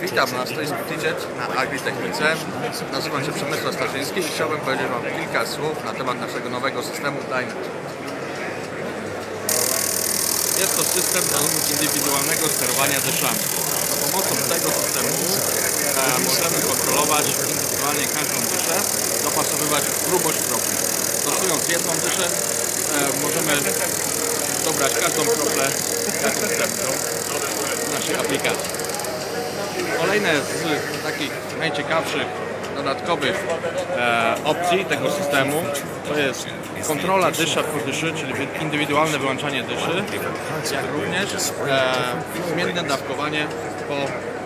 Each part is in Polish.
Witam na Tidget na Agritechnice. Nazywam się Przemysław Starzyński i chciałbym powiedzieć Wam kilka słów na temat naszego nowego systemu Dynet. Jest to system do indywidualnego sterowania dyszami. Za pomocą tego systemu e, możemy kontrolować indywidualnie każdą dyszę, dopasowywać grubość kropli. Stosując jedną dyszę e, możemy dobrać każdą kroplę jaką chcemy w naszej aplikacji. Kolejne z takich najciekawszych dodatkowych e, opcji tego systemu to jest kontrola dysza po dyszy, czyli indywidualne wyłączanie dyszy, jak również e, zmienne dawkowanie po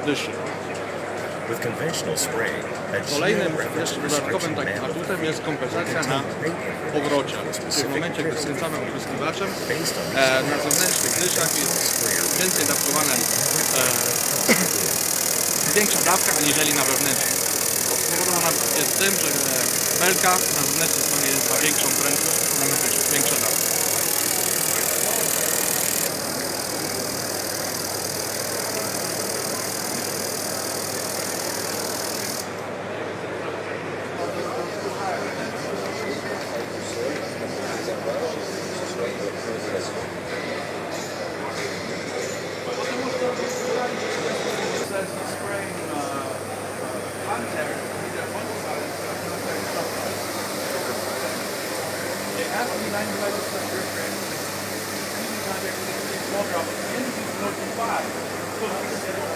dyszy. Kolejnym jeszcze dodatkowym takim atutem jest kompensacja na powrocie. W momencie, gdy skręcamy opryskiwaczem, e, na zewnętrznych dyszach jest więcej dawkowane, e, większa dawka aniżeli na wewnętrznych. Spowodowana jest tym, że belka na zewnętrznej stronie jest większą prędkość, powinna być większa It has to be 90 letters per year transmission. Anything contact with the 12 drop, anything 45. So,